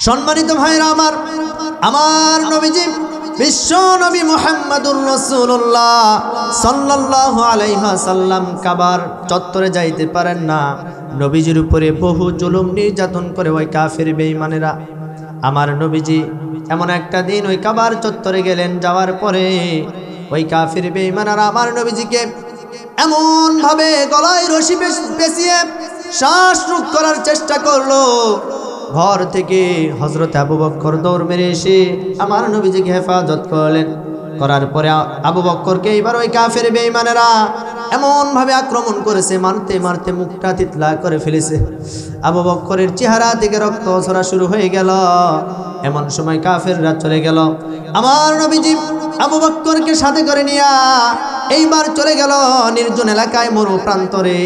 সম্মানিত ভাইরা আমার আমার নবীজি, বিশ্ব নবী মোহাম্মদুর রসুল্লাহ সাল্লাহ আলাইহা সাল্লাম কাবার চত্বরে যাইতে পারেন না। নবীজির উপরে বহু জুলুম, নির্যাতন করে ওই কাফের বেঈমানেরা। আমার নবীজি, এমন একটা দিন ওই কাবার চত্বরে গেলেন, যাওয়ার পরে ওই কাফের বেঈমানেরা আমার নবীজিকে এমন ভাবে গলায় রশি পেঁচ- পেঁচিয়ে শ্বাস রোধ করার চেষ্টা করল। ঘর থেকে হজরত আবু বক্কর দৌড় মেরে এসে আমার নবীজিকে হেফাজত করলেন। করার পরে আবু বক্করকে এবার ওই কাফের বেঈমানেরা এমন ভাবে আক্রমণ করেছে, মারতে মারতে মুখটা তিতলা করে ফেলেছে। আবু বক্করের চেহারা থেকে রক্ত ছড়া শুরু হয়ে গেল। এমন সময় কাফেররা চলে গেল। আমার নবীজি আবু বক্করকে সাথে করে নিয়া এইবার চলে গেল নির্জন এলাকায় মরু প্রান্তরে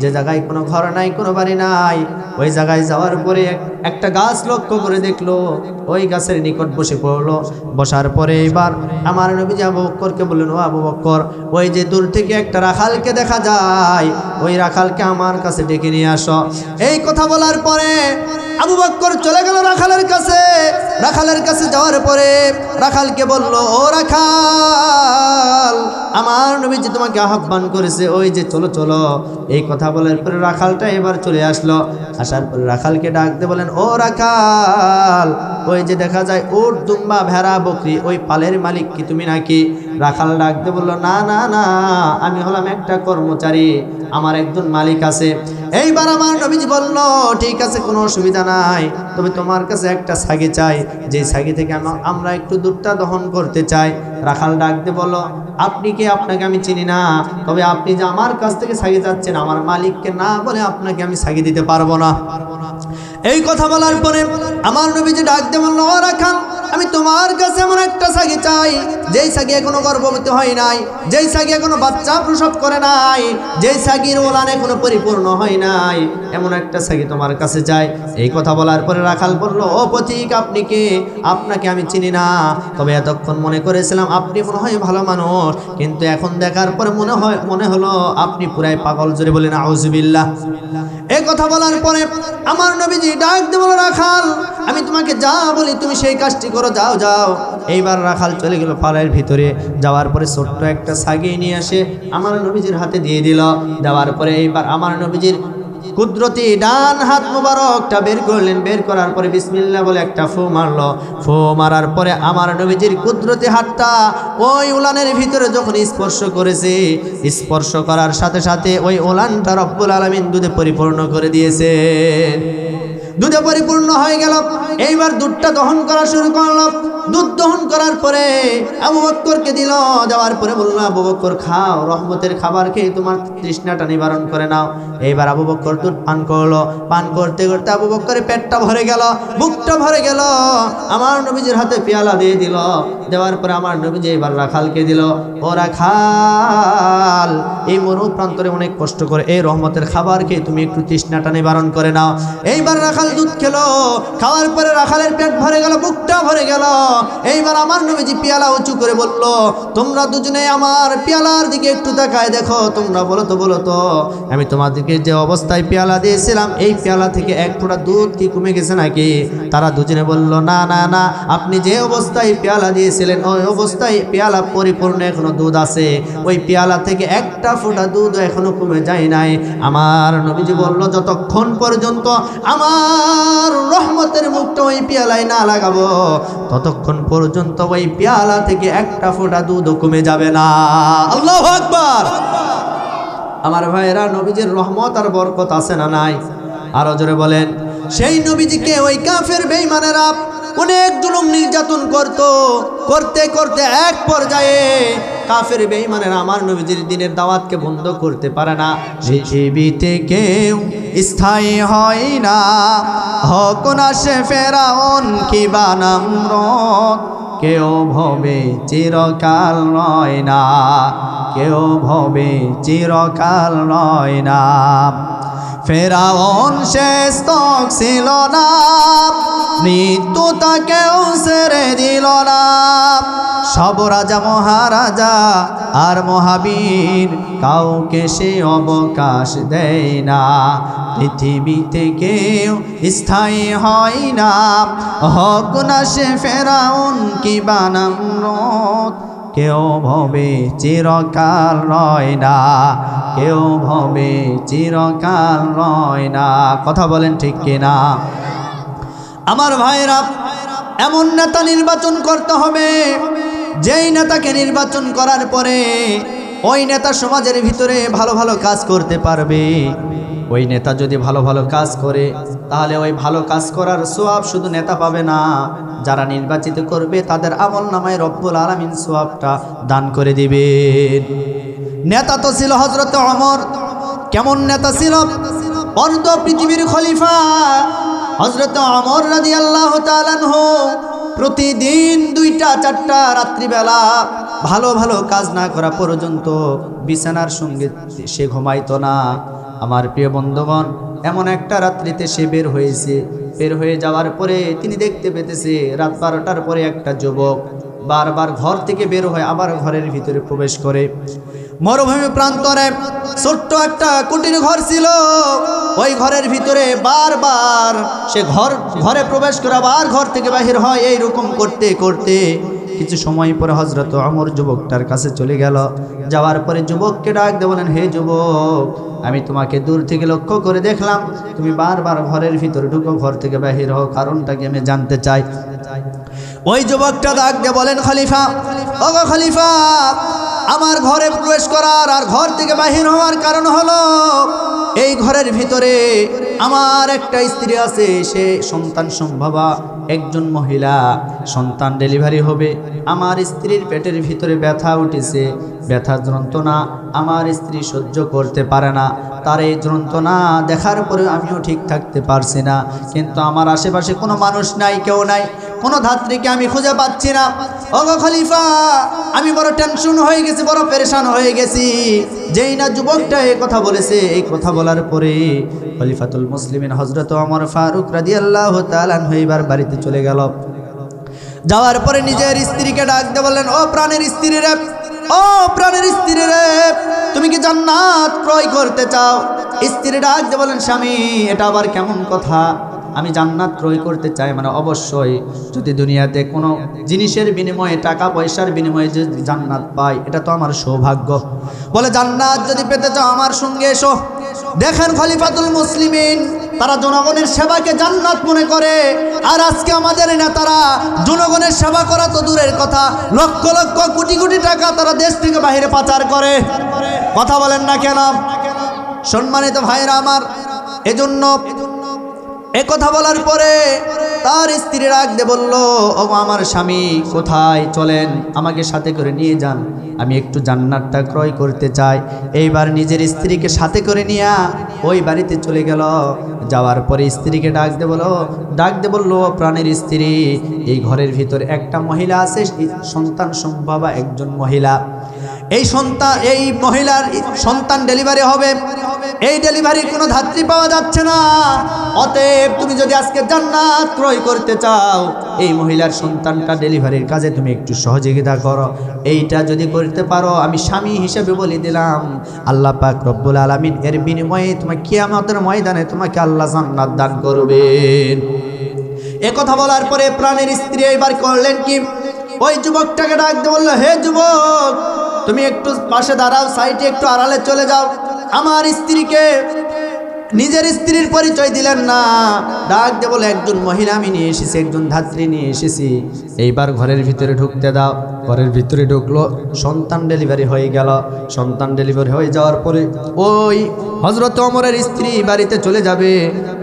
যে জায়গায় কোনো ঘর নাই, কোনো বাড়ি নাই, ওই জায়গায় যাওয়ার পরে একটা গাছ লক্ষ্য করে দেখল ওই গাছের নিকট বসে পড়ল। বসার পরে এবার আমার নবী আবু বক্করকে বললেন, ও আবু বক্কর, ওই যে দূর থেকে একটা রাখালকে দেখা যায়, ওই রাখালকে আমার কাছে ডেকে নিয়ে আসো। এই কথা বলার পরে আবু বক্কর চলে গেল রাখালের কাছে। রাখালের কাছে যাওয়ার পরে রাখালকে বলল, ও রাখাল, আমার নবীজি তোমাকে আহ্বান করেছে, ওই যে চলো চলো। এই কথা বলার পরে রাখালটা এবার চলে আসলো। আসার পরে রাখালকে ডাকতে বলেন, ও রাখাল ওই যে দেখা যায় ওর দুম্বা ভেড়া বকরি, ওই পালের মালিক কি তুমি নাকি? রাখাল ডাকতে বলল, না না না, আমি হলাম একটা কর্মচারী, আমার একজন মালিক আছে। এইবার আমার নবীজি বলল, ঠিক আছে, কোনো অসুবিধা নাই, তবে তোমার কাছে একটা সাগি চাই, যে সাগি থেকে আমা- আমরা একটু দুধটা দহন করতে চাই। রাখাল ডাকতে বলল, আপনি কি আপনাকে আমি চিনি না? তবে আপনি যে আমার কাছ থেকে সাগি যাচ্ছেন আমার মালিককে না বলে আপনাকে আমি সাগি দিতে পারব না পারব না। এই কথা বলার পরে আমার নবীজি ডাকতে বলল ও রাখাল আমি তোমার কাছে এমন একটা সাগি চাই, যেই সাগি এখনও গর্ভবতী হয় নাই, যেই সাগি এখনও বাচ্চা প্রসব করে নাই, যেই সাগির ওলান এখনও পরিপূর্ণ হয় নাই, এমন একটা সাগি তোমার কাছে চাই। এই কথা বলার পরে রাখাল বলল, ও পথিক, আপনি কে? আপনাকে আমি চিনি না। তবে এতক্ষণ মনে করেছিলাম আপনি মনে হয় ভালো মানুষ, কিন্তু এখন দেখার পরে মনে হয়, মনে হলো আপনি পুরাই পাগল জোরে বলেন আউজুবিল্লাহ এই কথা বলার পরে আমার নবীজি ডাক দিয়ে বলো, রাখাল, আমি তোমাকে যা বলি তুমি সেই কাজটি করো, যাও যাও। এইবার রাখাল চলে গেল পাড়ের ভিতরে। যাওয়ার পরে ছোট্ট একটা সাগিয়ে নিয়ে আসে, আমার নবীজির হাতে দিয়ে দিল। দেওয়ার পরে এইবার আমার নবীজির কুদরতি ডান হাত মোবারকটা বের করলেন, বের করার পরে বিসমিল্লা বলে একটা ফো মারলো। ফো মারার পরে আমার নবীজির কুদরতি হাতটা ওই উলানের ভিতরে যখন স্পর্শ করেছে, স্পর্শ করার সাথে সাথে ওই উলানটা রব্বুল আলমিন দুধে পরিপূর্ণ করে দিয়েছে। দুধে পরিপূর্ণ হয়ে গেল। এইবার দুধটা দহন করা শুরু করল। দুধ দহন করার পরে আবু বক্করকে দিল দেওয়ার পরে বলল, আবু বক্কর, খাও, রহমতের খাবার খেয়ে তোমার তৃষ্ণাটা নিবারণ করে নাও। এইবার আবু বক্কর দুধ পান করল। পান করতে করতে আবু বক্করের পেটটা ভরে গেল, বুকটা ভরে গেল, আমার নবীজির হাতে পেয়ালা দিয়ে দিল। দেওয়ার পরে আমার নবীজি এবার রাখালকে দিল, ও রাখাল, এই মরু প্রান্তরে অনেক কষ্ট করে এই রহমতের খাবার খেয়ে তুমি একটু তৃষ্ণাটা নিবারণ করে নাও। এইবার রাখাল দুধ খেলো, খাওয়ার পরে রাখালের পেট ভরে গেল, বুকটা ভরে গেল। এইবার আমার নবীজি পেয়ালা উঁচু করে বলল, তোমরা দুজনে আমার পেয়ালার দিকে একটু তাকায় দেখো, তোমরা বলো তো বলো তো। আমি তোমাদেরকে যে অবস্থায় পেয়ালা দিয়েছিলাম, এই পেয়ালা থেকে এক ফোঁটা দুধ কি কমে গেছে নাকি? তারা দুজনে বলল, না না না, আপনি যে অবস্থায় পেয়ালা দিয়েছিলেন, ওই অবস্থায় পেয়ালা পরিপূর্ণ এখনও দুধ আছে। ওই পেয়ালা থেকে একটা ফোঁটা দুধ এখনও কমে যায় নাই। আমার নবীজি বলল, যতক্ষণ পর্যন্ত আমার রহমতের মুখটা ওই পেয়ালায় না লাগাবো, ততক্ষণ পর্যন্ত ওই পেয়ালা থেকে একটা ফোঁটা দুধও কমে যাবে না। আল্লাহ আকবার! আমার ভাইয়েরা, নবীজির রহমত আর বরকত আছে না নাই? আরও জোরে বলেন, সেই নবীজিকে ওই কাফের বেইমানেরা অনেক জুলুম নির্যাতন করত, করতে করতে এক পর্যায়ে কাফের বেঈমানেরা আমার নবীজির দিনের দাওয়াতকে বন্ধ করতে পারে না। পৃথিবীতে কেউ স্থায়ী হয় না। হক না সে ফেরাউন কি বানাম কেউ ভবে চিরকাল রয় না। কেউ ভবে চিরকাল রয় না। ফেরাউন শেষ তক ছিল না। মৃত্যু তাকেও সেরে দিল না। সব রাজা, মহারাজা আর মহাবীর কাউকে সে অবকাশ দেয় না। পৃথিবীতে কেউ স্থায়ী হয় না। হক না সে ফেরাউন কি বানাম কেউ ভবে চিরকাল রয় না, কেউ ভবে চিরকাল রয় না। কথা বলেন ঠিক কিনা? আমার ভাইরা এমন নেতা নির্বাচন করতে হবে, যেই নেতাকে নির্বাচন করার পরে ওই নেতা সমাজের ভিতরে ভালো ভালো কাজ করতে পারবে। ওই নেতা যদি ভালো ভালো কাজ করে তাহলে ওই ভালো কাজ করার সোয়াব শুধু নেতা পাবে না। যারা নির্বাচিত করবে তাদের আমল নামায় রব্বুল আলমিন সোয়াবটা দান করে দিবেন। নেতা তো ছিল হজরত অমর কেমন নেতা ছিল? অর্ধ পৃথিবীর খলিফা। হজরত অমর রাজি আল্লাহ প্রতিদিন দুইটা, চারটা রাত্রিবেলা ভালো ভালো কাজ না করা পর্যন্ত বিছানার সঙ্গে সে ঘুমাইত না। আমার প্রিয় বন্ধুগণ এমন একটা রাত্রিতে সে বের হয়েছে। বের হয়ে যাওয়ার পরে তিনি দেখতে পেতেছে রাত বারোটার পরে একটা যুবক বারবার ঘর থেকে বের হয় আবার ঘরের ভিতরে প্রবেশ করে। মরুভূমি প্রান্তরে ছোট্ট একটা কুটির ঘর ছিল। ওই ঘরের ভিতরে বারবার সে ঘর, ঘরে প্রবেশ করে আবার ঘর থেকে বাহির হয়। এই রকম করতে করতে কিছু সময় পরে হজরত অমর যুবকটার কাছে চলে গেল। যাওয়ার পরে যুবককে ডাক দিয়ে বলেন, হে যুবক, আমি তোমাকে দূর থেকে লক্ষ্য করে দেখলাম। তুমি বারবার ঘরের ভিতরে ঢুকো, ঘর থেকে বাহির হও, কারণটাকে আমি জানতে চাই। ওই যুবকটা ডাক দিয়ে বলেন, খলিফা, ওগো খলিফা, আমার ঘরে প্রবেশ করার আর ঘর থেকে বাহির হওয়ার কারণ হলো, এই ঘরের ভিতরে আমার একটা স্ত্রী আছে, সে সন্তান সম্ভবা। একজন মহিলা, সন্তান ডেলিভারি হবে। আমার স্ত্রীর পেটের ভিতরে ব্যথা উঠেছে। ব্যথা যন্ত্রণা আমার স্ত্রী সহ্য করতে পারে না। তার এই যন্ত্রণা দেখার পরে আমিও ঠিক থাকতে পারছি না। কিন্তু আমার আশেপাশে কোনো মানুষ নাই, কেউ নাই। কোনো ধাত্রীকে আমি খুঁজে পাচ্ছি না। ওগো খলিফা, আমি বড় টেনশন হয়ে গেছি, বড় পেরেশান হয়ে গেছি। যেই না যুবকটা এই কথা বলেছে, এই কথা বলার পরে খলিফাতুল মুসলিমিন হজরত অমর ফারুক রাজি আল্লাহ তালান এবার বাড়িতে চলে গেল। যাওয়ার পরে নিজের স্ত্রীকে ডাক দিয়ে বললেন, ও প্রাণের স্ত্রী রে, ও প্রাণের স্ত্রী রে, তুমি কি জান্নাত ক্রয় করতে চাও? স্ত্রী ডাক দিয়ে বলেন স্বামী, এটা আবার কেমন কথা? আমি জান্নাত ক্রয় করতে চাই মানে অবশ্যই যদি দুনিয়াতে কোনো জিনিসের বিনিময়ে, টাকা পয়সার বিনিময়ে যে জান্নাত পাই, এটা তো আমার সৌভাগ্য। বলে, জান্নাত যদি পেতে চাও আমার সঙ্গে এসো। দেখেন খলিফাতুল মুসলিমিন, তারা জনগণের সেবাকে জান্নাত মনে করে। আর আজকে আমাদের নেতারা জনগণের সেবা করা তো দূরের কথা। লক্ষ লক্ষ কোটি কোটি টাকা তারা দেশ থেকে বাহিরে পাচার করে। কথা বলেন না কেন? সম্মানিত ভাইরা আমার, এজন্য এ কথা বলার পরে তার স্ত্রী রাখতে বলল, ও আমার স্বামী, কোথায় চলেন? আমাকে সাথে করে নিয়ে যান। আমি একটু জান্নাতটা ক্রয় করতে চাই। এইবার নিজের স্ত্রীকে সাথে করে নিয়ে ওই বাড়িতে চলে গেল। যাওয়ার পরে স্ত্রীকে ডাক ডাকতে বলো ডাকতে বলল প্রাণের স্ত্রী, এই ঘরের ভিতরে একটা মহিলা আছে সন্তান সম্ভবা একজন মহিলা। এই সন্তান, এই মহিলার সন্তান ডেলিভারি হবে। এই ডেলিভারির কোনো ধাত্রী পাওয়া যাচ্ছে না। অতএব তুমি যদি আজকে জান্নাত ক্রয় করতে চাও, এই মহিলার সন্তানটা ডেলিভারির কাজে তুমি একটু সহযোগিতা করো। এইটা যদি করতে পারো, আমি স্বামী হিসেবে বলে দিলাম, আল্লাহ পাক রব্বুল আলমিন এর বিনিময়ে তোমার কিয়ামতের ময়দানে তোমাকে আল্লাহ জান্নাত দান করবেন। এ কথা বলার পরে প্রাণের স্ত্রী এবার করলেন কি? ওই যুবকটাকে ডাকতে বলল, হে যুবক তুমি একটু পাশে দাঁড়াও, সাইডে একটু আড়ালে চলে যাও। আমার স্ত্রীকে, নিজের স্ত্রীর পরিচয় দিলেন না। ডাক দিয়ে বলে, একজন মহিলা আমি নিয়ে এসেছি, একজন ধাত্রী নিয়ে এসেছি। এইবার ঘরের ভিতরে ঢুকতে দাও। ঘরের ভিতরে ঢুকলো, সন্তান ডেলিভারি হয়ে গেল। সন্তান ডেলিভারি হয়ে যাওয়ার পরে ওই হজরত অমরের স্ত্রী বাড়িতে চলে যাবে।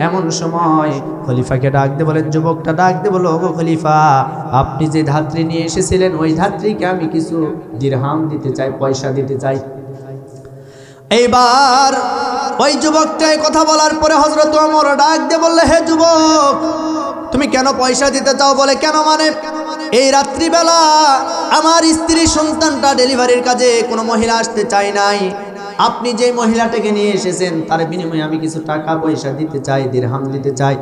এমন সময় খলিফাকে ডাক দিয়ে বলেন, যুবকটা ডাক দিয়ে বলো, ওগো খলিফা, আপনি যে ধাত্রী নিয়ে এসেছিলেন, ওই ধাত্রীকে আমি কিছু দিরহাম দিতে চাই, পয়সা দিতে চাই। এইবার ওই যুবকটাই কথা বলার পরে হজরত অমর ডাক দিয়ে বললে, হে যুবক, তুমি কেন পয়সা দিতে চাও বলে, কেন মানে? এই রাত্রিবেলা আমার স্ত্রী সন্তানটা ডেলিভারির কাজে কোনো মহিলা আসতে চাই নাই। আপনি যে মহিলাটাকে নিয়ে এসেছেন, তার বিনিময়ে আমি কিছু টাকা পয়সা দিতে চাই, দিরহাম দিতে চাই।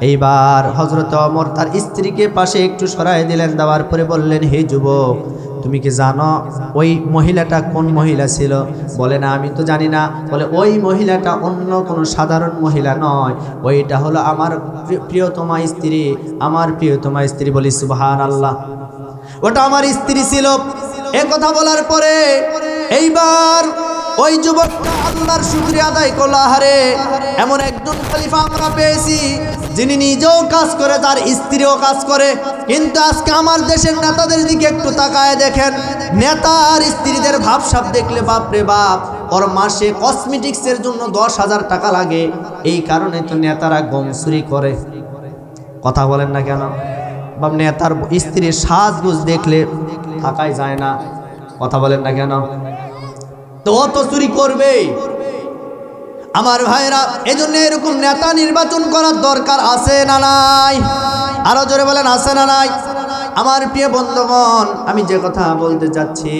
এইবার হজরত অমর তার স্ত্রীকে পাশে একটু সরাই দিলেন, দেওয়ার পরে বললেন, হে যুবক, তুমি কি জানো ওই মহিলাটা কোন মহিলা ছিল? বলে, না, আমি তো জানি না। বলে, ওই মহিলাটা অন্য কোনো সাধারণ মহিলা নয়। ওইটা হলো আমার প্রিয়তমা স্ত্রী, আমার প্রিয়তমা স্ত্রী। বলি সুবহান আল্লাহ ওটা আমার স্ত্রী ছিল। এ কথা বলার পরে এইবার ওই যুবকটা আল্লাহর শুক্রিয়া আদায় করল, আহারে, এমন একজন খলিফা আমরা পেয়েছি, যিনি নিজেও কাজ করে, তার স্ত্রীও কাজ করে। কিন্তু আজকে আমার দেশের নেতাদের দিকে একটু তাকায় দেখেন, নেতার স্ত্রীদের ভাবসাব দেখলে বাপরে বাপ, ওর মাসে কসমেটিক্সের জন্য দশ হাজার টাকা লাগে। এই কারণে তো নেতারা গম চুরি করে। কথা বলেন না কেন? বা নেতার স্ত্রীর সাজগুজ দেখলে থাকাই যায় না। কথা বলেন না কেন? তো অত চুরি করবে। আমার ভাইরা এজন্য এরকম নেতা নির্বাচন করার দরকার আছে না নাই? আরও জোরে বলেন, আছে না নাই? আমার প্রিয় বন্ধুগণ, আমি যে কথা বলতে চাচ্ছি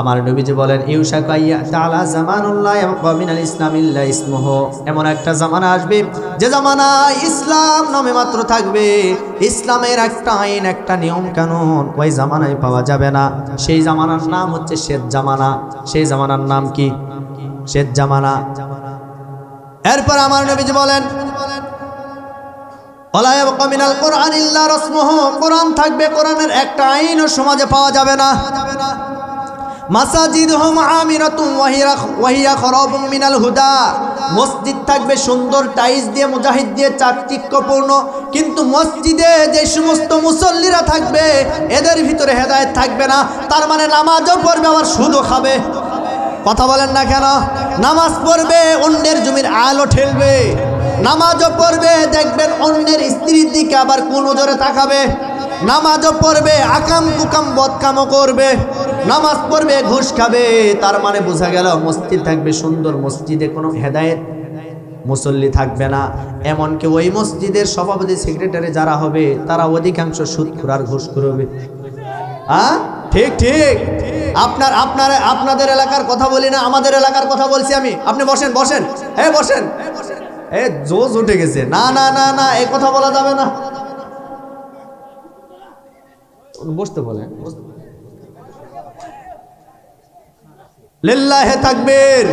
আমার নবীজি বলেন ইউসা কাইয়া তাআলা জামানুল্লাহ মিনাল ইসলামিল্লা ইসমুহ। এমন একটা জামানা আসবে, যে জামানায় ইসলাম নামে মাত্র থাকবে। ইসলামের একটা আইন, একটা নিয়ম কানুন, ওই জামানায় পাওয়া যাবে না। সেই জামানার নাম হচ্ছে শেষ জামানা। সেই জামানার নাম কি? শেষ জামানা। এরপর আমার নবীজি বলেন মিনাল কোরআন ইল্লা রাসমুহু। কোরআন থাকবে, কোরআনের একটা আইনও সমাজে পাওয়া যাবে না। মাসাজিদহুম আমিরাতুন ওয়াহিয়া ওয়াহিয়া খরাবুম মিনাল হুদা। মসজিদ থাকবে সুন্দর টাইলস দিয়ে, মুজাহিদ দিয়ে, চাকচিক্যপূর্ণ। কিন্তু মসজিদে যে সমস্ত মুসল্লিরা থাকবে, এদের ভিতরে হেদায়েত থাকবে না। তার মানে নামাজও পড়বে, আবার সুদও খাবে। কথা বলেন না কেন? নামাজ পড়বে, অন্যের জমির আলো ঠেলবে। নামাজও পড়বে, দেখবেন অন্যের স্ত্রীর দিকে আবার কোন জোরে তাকাবে। নামাজও পড়বে, আকাম কুকাম বদকামও করবে, নামাজ পড়বে, ঘুষ খাবে, তার মানে বোঝা গেল মসজিদ থাকবে সুন্দর মসজিদে কোনো হেদায়েত মুসল্লি থাকবে না। এমনকি ওই মসজিদের সভাপতি, সেক্রেটারি যারা হবে, তারা অধিকাংশ সুদ আর ঘুষ করবে হ্যাঁ ঠিক ঠিক। আপনার আপনার, আপনাদের এলাকার কথা বলি না, আমাদের এলাকার কথা বলছি আমি। আপনি বসেন বসেন। হ্যাঁ বসেন। এ জোজ উঠে গেছে। না না না না এই কথা বলা যাবে না। বসতে বলেন লিল্লাহে তাকবীর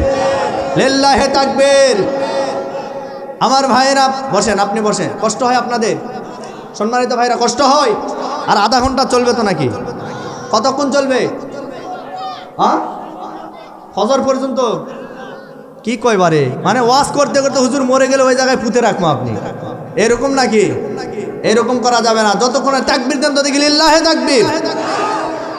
লিল্লাহে তাকবীর। আমার ভাইরা বসেন, আপনি বসেন। কষ্ট হয় আপনাদের? সম্মানিত ভাইরা কষ্ট হয়? আর আধা ঘণ্টা চলবে তো নাকি? কতক্ষণ চলবে? হ্যাঁ? ফজর পর্যন্ত? কি কয়বারে মানে ওয়াশ করতে করতে হুজুর মরে গেলে ওই জায়গায় পুঁতে রাখব আপনি। এরকম নাকি? এরকম করা যাবে না। যতক্ষণ তাকবির দেন তত গেলে ইল্লাহে তাকবির।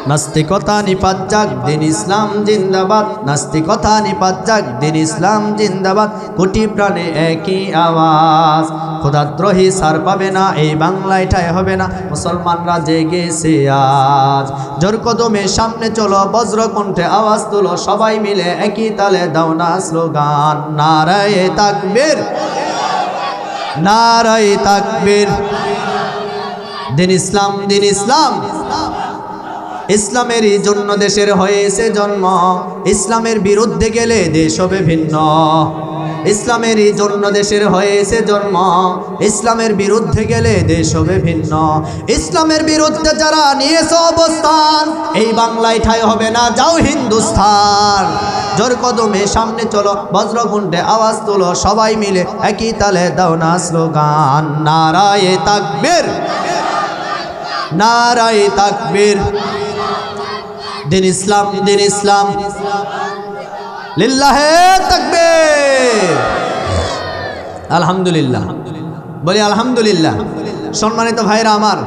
নাস্তিকতা নিপাত যাক, দিন ইসলাম জিন্দাবাদ। নাস্তিকতা নিপাত যাক, দিন ইসলাম জিন্দাবাদ। কোটি প্রাণে একই আওয়াজ। খোদাদ্রোহী সার পাবে না, এই বাংলায় ঠাই হবে না। মুসলমানরা জেগেছে আজ। জোর কদমে সামনে চলো বজ্র কণ্ঠে আওয়াজ তুলো। সবাই মিলে একই তালে দাও না স্লোগান। নারায়ে তাকবীর। নারায়ে তাকবীর। দিন ইসলাম দিন ইসলাম। ইসলামেরই জন্য দেশের হয়েছে জন্ম। ইসলামের বিরুদ্ধে গেলে দেশ হবে ভিন্ন। ইসলামেরই জন্য দেশের হয়েছে জন্ম। ইসলামের বিরুদ্ধে গেলে দেশ হবে ভিন্ন। ইসলামের বিরুদ্ধে যারা নিয়েছে অবস্থান, এই বাংলায় ঠাই হবে না, যাও হিন্দুস্থান। জোর কদমে সামনে চলো, বজ্রকুণ্ডে আওয়াজ তোলো, সবাই মিলে একই তালে দাও না স্লোগান। নারায়ে তাকবীর। নারায়ে তাকবীর। দিন ইসলাম দিন ইসলাম। লিল্লাহে তাকবীর। আলহামদুলিল্লাহ। বলি আলহামদুলিল্লাহ। সম্মানিত ভাইরা আমার,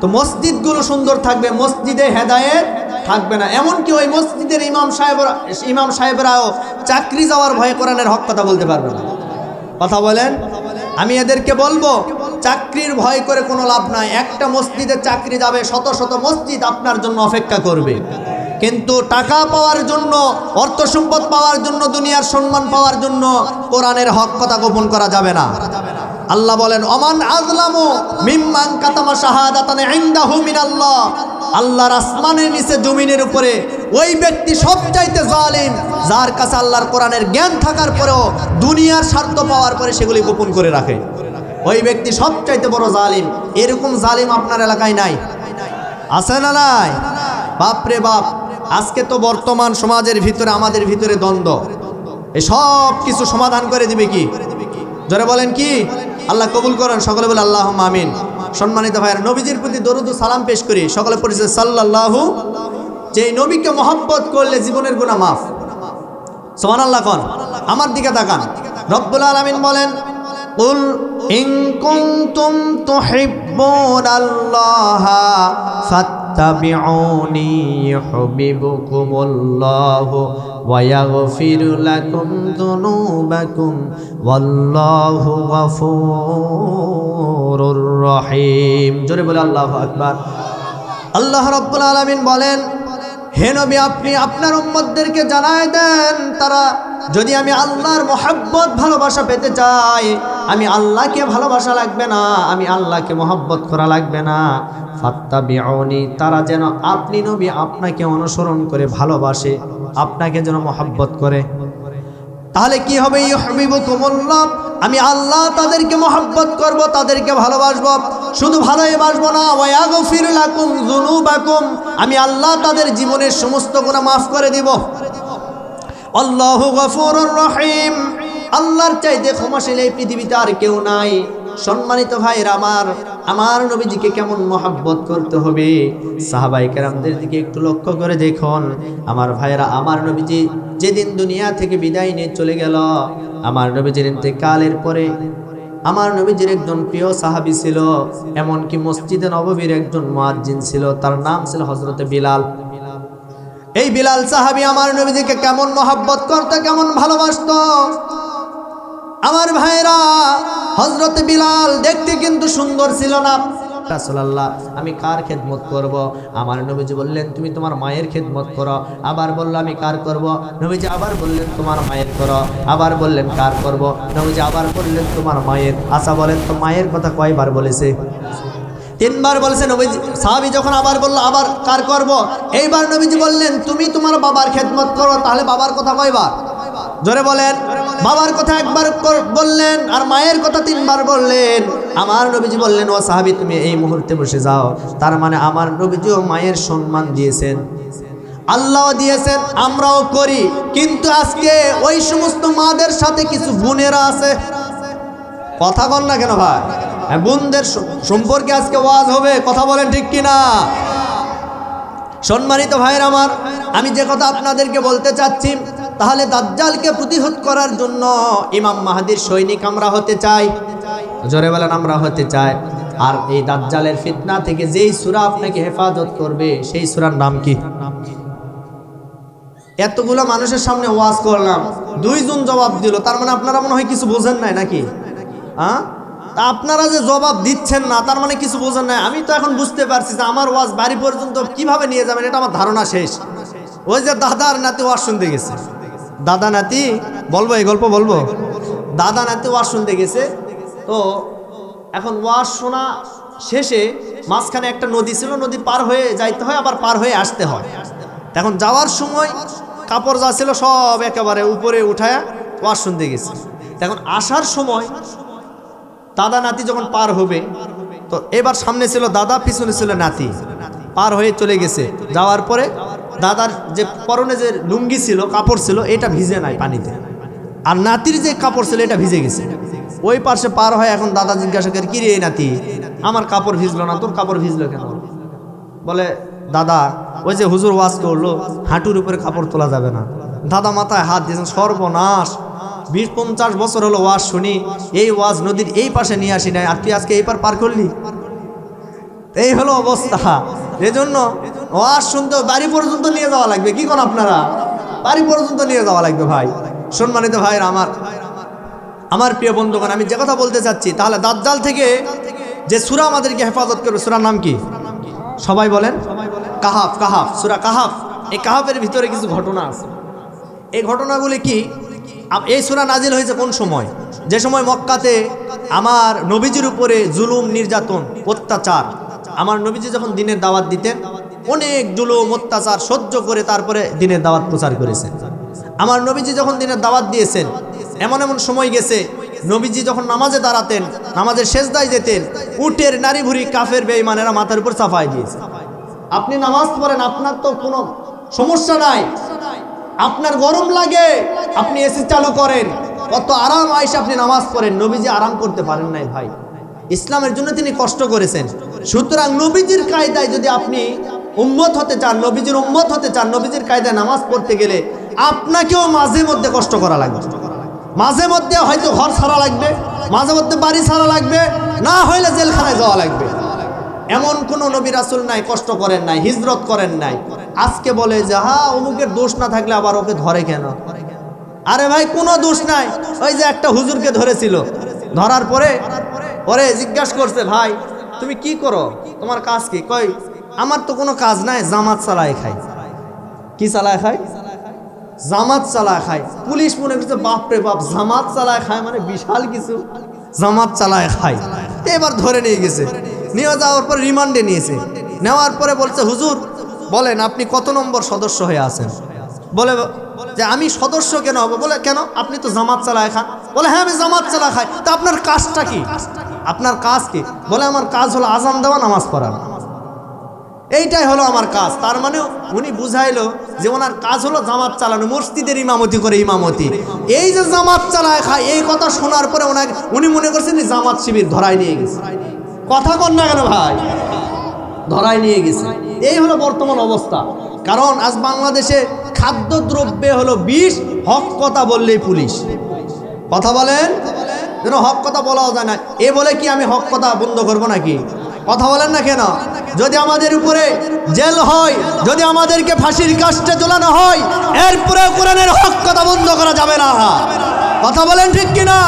তো মসজিদগুলো সুন্দর থাকবে, মসজিদে হেদায়েত থাকবে না। এমনকি ওই মসজিদের ইমাম সাহেবরা, ইমাম সাহেবরাও চাকরি যাওয়ার ভয়ে কোরআনের হক কথা বলতে পারবে না। কথা বলেন? আমি এদেরকে বলব চাকরির ভয় করে কোনো লাভ নাই। একটা মসজিদে চাকরি যাবে, শত শত মসজিদ আপনার জন্য অপেক্ষা করবে। কিন্তু টাকা পাওয়ার জন্য, অর্থ সম্পদ পাওয়ার জন্য, দুনিয়ার সম্মান পাওয়ার জন্য কোরআনের হক কথা গোপন করা যাবে না। আল্লাহ বলেন, অমান আজলামু মিম্মান কাতামা শাহাদাতান ইনদাহু মিনাল্লাহ। আল্লাহর আসমানের নিচে, জমিনের উপরে ওই ব্যক্তি সবচাইতে জালিম, যার কাছে আল্লাহর কোরআনের জ্ঞান থাকার পরেও দুনিয়ার স্বার্থ পাওয়ার পরে সেগুলি গোপন করে রাখে। ওই ব্যক্তি সবচাইতে বড় জালিম। এরকম জালিম আপনার এলাকায় নাই। আছে না নাই? বাপরে বাপ, আজকে তো বর্তমান সমাজের ভিতরে, আমাদের ভিতরে দ্বন্দ্ব। এই সব কিছু সমাধান করে দিবে কি? জোরে বলেন কি? আল্লাহ কবুল করেন, সকলে বলে আল্লাহ আমিন। সম্মানিত ভাইয়ের, নবীজির প্রতি দরুদ সালাম পেশ করি। সকলে পরিচয় সাল্লাল্লাহু যে নবীকে মহব্বত করলে জীবনের গুণা মাফ। সোমান আল্লাহ কন। আমার দিকে তাকান। রব্বুল আলামিন বলেন قل إن كنتم تحبون الله فاتبعوني يحببكم الله ويغفر لكم ذنوبكم والله غفور رحيم জোরে বলে আল্লাহু আকবার আল্লাহ রব্বুল আলামিন বলেন হে নবী আপনি আপনার উম্মতদেরকে জানায় দেন তারা যদি আমি আল্লাহর মোহাব্বত ভালোবাসা পেতে চাই, আমি আল্লাহকে ভালোবাসা লাগবে না, আমি আল্লাহকে মোহাব্বত করা লাগবে না। ফাত্তা বিয়নি তারা যেন আপনি নবী আপনাকে অনুসরণ করে ভালোবাসে, আপনাকে যেন মোহাব্বত করে। তাহলে কি হবে? আমি আল্লাহ তাদেরকে মহব্বত করব, তাদেরকে ভালোবাসবো। শুধু ভালোই বাসবো না আমি আল্লাহ তাদের জীবনের সমস্ত গুনাহ মাফ করে দিব। আল্লাহু গফুরুর রহিম। আল্লাহর চাইতে ক্ষমাশীল এই পৃথিবীতে আর কেউ নাই। সম্মানিত ভাইয়ের, আমার আমার নবীজিকে কেমন মহাব্বত করতে হবে? সাহাবাই কেরামদের দিকে একটু লক্ষ্য করে দেখুন। আমার ভাইয়েরা, আমার নবীজি যেদিন দুনিয়া থেকে বিদায় নিয়ে চলে গেল, আমার নবীজির কালের পরে আমার নবীজির একজন প্রিয় সাহাবী ছিল, এমনকি মসজিদে নববীর একজন মুয়াজ্জিন ছিল, তার নাম ছিল হজরতে বিলাল। এই বিলাল সাহাবী আমার নবীজিকে কেমন মহাব্বত করতো, কেমন ভালোবাসতো? আমার ভাইরা হজরত বিলাল দেখতে কিন্তু সুন্দর ছিল না। আমি কার খেদমত করব? আমার নবীজি বললেন, তুমি তোমার মায়ের খেদমত করো। আবার বলল, আমি কার করব? নবীজি আবার বললেন, তোমার মায়ের করো। আবার বললেন, কার করব? নবীজি আবার বললেন, তোমার মায়ের। আশা বলেন তো, মায়ের কথা কয়বার বলেছে? তিনবার বলছেন নবীজি, সাহাবি যখন আবার বলল, আবার কার করব? এইবার নবীজি বললেন, তুমি তোমার বাবার খেদমত করো, তাহলে বাবার কথা কয়বার জোরে বলেন, বাবার কথা একবার বললেন, আর মায়ের কথা তিনবার বললেন। আমার নবীজি বললেন, ও সাহাবি, তুমি এই মুহূর্তে বসে যাও। তার মানে আমার নবীজিও মায়ের সম্মান দিয়েছেন আল্লাহ দিয়েছেন, আমরাও করি। কিন্তু আজকে ওই সমস্ত মাদের সাথে কিছু বোনেরা আছে। কথা বল না কেন ভাই? বোনদের স- সম্পর্কে আজকে ওয়াজ হবে, কথা বলেন ঠিক কিনা? সম্মানিত ভাইয়ের আমার, আমি যে কথা আপনাদেরকে বলতে চাচ্ছি, তাহলে দাজ্জালকে প্রতিহত করার জন্য ইমাম মাহাদির সৈনিক আমরা হতে চাই। জোরে বলেন, আমরা হতে চাই। আর এই দাজ্জালের ফিতনা থেকে যেই সূরা আপনাকে হেফাজত করবে, সেই সূরার নাম কি? এতগুলো মানুষের সামনে ওয়াজ করলাম, দুইজন জবাব দিল, তার মানে আপনারা মনে হয় কিছু বোঝেন নাই নাকি? হ্যাঁ? তা আপনারা যে জবাব দিচ্ছেন না, তার মানে কিছু বোঝেন নাই। আমি তো এখন বুঝতে পারছি যে আমার ওয়াজ বাড়ি পর্যন্ত কীভাবে নিয়ে যাবেন, এটা আমার ধারণা শেষ। ওই যে দাদা আর নাতি ওয়াজ শুনতে গেছে। দাদা নাতি, বলব, এই গল্প বলব? দাদা নাতি ওয়াজ শুনতে গেছে। তো এখন ওয়াজ শোনা শেষে মাঝখানে একটা নদী ছিল, নদী পার হয়ে যাইতে হয়, আবার পার হয়ে আসতে হয়। এখন যাওয়ার সময় কাপড় যা ছিল সব একেবারে উপরে উঠায় ওয়াজ শুনতে গেছে। এখন আসার সময় দাদা নাতি যখন পার হবে, তো এবার সামনে ছিল দাদা, পিছনে ছিল নাতি। পার হয়ে চলে গেছে। যাওয়ার পরে দাদার যে পরনে যে লুঙ্গি ছিল, কাপড় ছিল, এটা ভিজে নাই পানিতে। আর নাতির যে কাপড় ছিল, এটা ভিজে গেছে। ওই পাশে পার হয় এখন দাদা জিজ্ঞাসা করে, কি রে নাতি? আমার কাপড় ভিজলো না, তোর কাপড় ভিজলো কেন? বলে, দাদা, ওই যে হুজুর ওয়াজ করল, হাঁটুর উপরে কাপড় তোলা যাবে না। দাদা মাথায় হাত দিয়েছেন, সর্বনাশ। বিশ পঞ্চাশ বছর হলো ওয়াজ শুনি, এই ওয়াজ নদীর এই পাশে নিয়ে আসি নাই, আর তুই আজকে এই পার পার করলি? এই হলো অবস্থা। এজন্য ওয়াজ শুনতে বাড়ি পর্যন্ত নিয়ে যাওয়া লাগবে, কি কোন আপনারা? বাড়ি পর্যন্ত নিয়ে যাওয়া লাগবে ভাই। সম্মানিত ভাইয়ের আমার আমার প্রিয় বন্ধুগণ, আমি যে কথা বলতে চাচ্ছি, তাহলে দাজ্জাল থেকে যে সুরা আমাদেরকে হেফাজত করবে, সুরার নাম কি? সবাই বলেন। কাহাফ কাহাফ, সুরা কাহাফ। এই কাহাফের ভিতরে কিছু ঘটনা আছে। এই ঘটনাগুলি কি? এই সুরা নাজিল হয়েছে কোন সময়? যে সময় মক্কাতে আমার নবীজির উপরে জুলুম, নির্যাতন, অত্যাচার, আমার নবীজি যখন দিনের দাওয়াত দিতেন, অনেক জুলুম, অত্যাচার সহ্য করে তারপরে দিনের দাওয়াত প্রচার করেছেন। আমার নবীজি যখন দিনের দাওয়াত দিয়েছেন, এমন এমন সময় গেছে, নবীজি যখন নামাজে দাঁড়াতেন, নামাজের শেষদায় যেতেন, উটের নারী ভুরি কাফের বেঈমানেরা মাথার উপর চাপাই দিয়েছে। আপনি নামাজ পড়েন, আপনার তো কোনো সমস্যা নাই। আপনার গরম লাগে, আপনি এসি চালু করেন। কত আরাম আইসে আপনি নামাজ পড়েন, নবীজি আরাম করতে পারেন নাই ভাই। ইসলামের জন্য তিনি কষ্ট করেছেন। সুতরাং নবীজির কায়দায় যদি আপনি উম্মত হতে চান, নবীজির উম্মত হতে চান, নবীজির কায়দায় নামাজ পড়তে গেলে আপনাকেও মাঝে মধ্যে কষ্ট করা লাগবে। মাঝে মধ্যে হয়তো ঘর ছাড়া লাগবে, মাঝে মধ্যে বাড়ি ছাড়া লাগবে, না হইলে জেলখানায় যাওয়া লাগবে। এমন কোন নবী রাসুল নাই, কষ্ট করেন নাই, হিজরত করেন নাই। আজকে বলে যে, হা, অমুকের দোষ না থাকলে আবার ওকে ধরে কেন? আরে ভাই, কোনো দোষ নাই। ওই যে একটা হুজুরকে ধরেছিল। ধরার পরে পরে জিজ্ঞাসা করছে, ভাই, তুমি কি করো? তোমার কাজ কি? কই আমার তো কোনো কাজ নাই, জামাত চালায় খাই। কি চালায় খায়? জামাত চালায় খায়। পুলিশ মনে করছে, বাপরে বাপ, জামাত চালায় খায় মানে বিশাল কিছু। জামাত চালায় খায়। এবার ধরে নিয়ে গেছে। নিয়ে যাওয়ার পর রিমান্ডে নিয়েছে। নেওয়ার পরে বলছে, হুজুর, বলেন আপনি কত নম্বর সদস্য হয়ে আছেন? বলে, যে আমি সদস্য কেন হব? বলে, কেন? আপনি তো জামাত চালায় খান। বলে হ্যাঁ আমি জামাত চালা খাই। তা আপনার কাজটা কি? আপনার কাজ কি? বলে, আমার কাজ হলো আজান দেওয়া, নামাজ পড়ানো এইটাই হলো আমার কাজ। তার মানে উনি বুঝাইলো যে ওনার কাজ হলো জামাত চালানো, মসজিদের ইমামতি করে ইমামতি। এই যে জামাত চালায় খায়, এই কথা শোনার পরে ওনাকে, উনি মনে করছেন জামাত শিবির ধরাই নিয়ে গেছে। কথা কন না কেন ভাই? ধরাই নিয়ে গেছে। এই হলো বর্তমান অবস্থা। কারণ আজ বাংলাদেশে খাদ্যদ্রব্যে হলো বিষ, হক কথা বললেই পুলিশ। কথা বলেন? যেন হক কথা বলাও যায় না। এ বলে কি আমি হক কথা বন্ধ করব নাকি? কথা বলেন না কেন? যদি আমাদের উপরে জেল হয়, যদি আমাদেরকে ফাঁসির কাজটা চলানো হয় এরপরে কোরআনের হক কথা বন্ধ করা যাবে না। কথা বলেন ঠিক কিনা?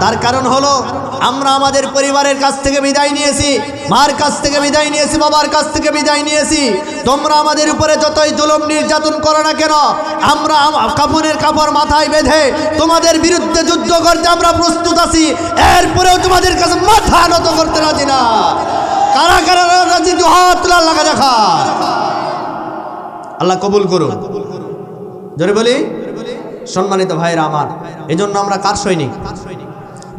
তার কারণ হলো আমরা আমাদের পরিবারের কাছ থেকে বিদায় নিয়েছি, মার কাছ থেকে বিদায় নিয়েছি, বাবার কাছ থেকে বিদায় নিয়েছি। তোমরা আমাদের উপরে যতই জুলুম, নির্যাতন করো না কেন, আমরা আম- কাপড়ের কাপড় মাথায় বেঁধে তোমাদের বিরুদ্ধে যুদ্ধ করতে আমরা প্রস্তুত আছি। এরপরেও তোমাদের কাছে মাথা নত করতে রাজি না। কারা কারা রাজি? দু হাত লাগা দেখা। আল্লাহ কবুল করুন। জোরে বলি। সম্মানিত ভাইরা আমার এই জন্য আমরা কার সৈনিক?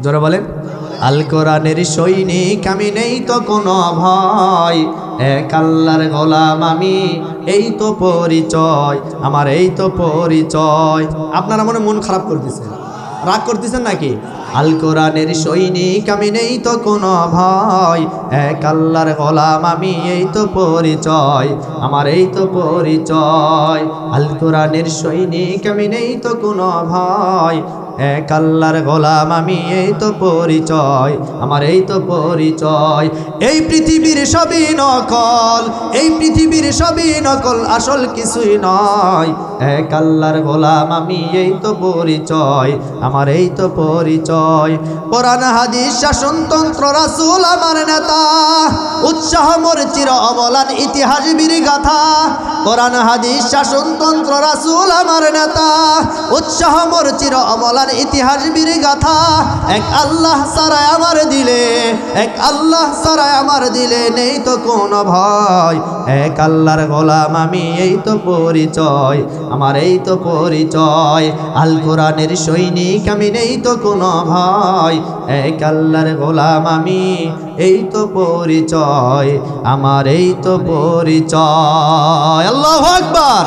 জোরে বলেন। আল কোরআনের সৈনিক, আমি নেই তো কোনো ভয়। এক আল্লাহর গোলাম আমি, এই তো পরিচয়, আমার এই তো পরিচয়। আপনারা মনে মন খারাপ করতেছেন? রাগ করতেছেন নাকি? আল কোরআনের সৈনিক, আমি নেই তো কোনো ভয়। এক আল্লাহর গোলাম আমি, এই তো পরিচয়, আমার এই তো পরিচয়। আল কোরআনের সৈনিক, আমি নেই তো কোনো ভয়। এক আল্লাহর গোলাম, আমি এই তো পরিচয়, আমার এই তো পরিচয়। এই পৃথিবীর সবই নকল, এই পৃথিবীর সবই নকল, আসল কিছুই নয়। এক আল্লাহর গোলাম, আমি এই তো পরিচয়, আমার এই তো পরিচয়। কোরআন, হাদিস শাসনতন্ত্র রাসূল, আমার নেতা, উৎসাহ, মোর চির অবলান ইতিহাস বীর গাথা কোরআন, হাদিস শাসনতন্ত্র রাসূল, আমার নেতা, উৎসাহ, মোর চির অবলান ইতিহাস বীর গাথা। এক আল্লাহ সারায় আমার দিলে, এক আল্লাহ সারায় আমার দিলে নেই তো কোনো ভয়। এক আল্লাহর গোলাম আমি, এই তো পরিচয়, আমার এই তো পরিচয়। আল কোরআনের সৈনিক আমি, নেই তো কোনো ভয়। এক আল্লাহর গোলাম আমি, এই তো পরিচয়, আমার এই তো পরিচয়। আল্লাহ আকবার।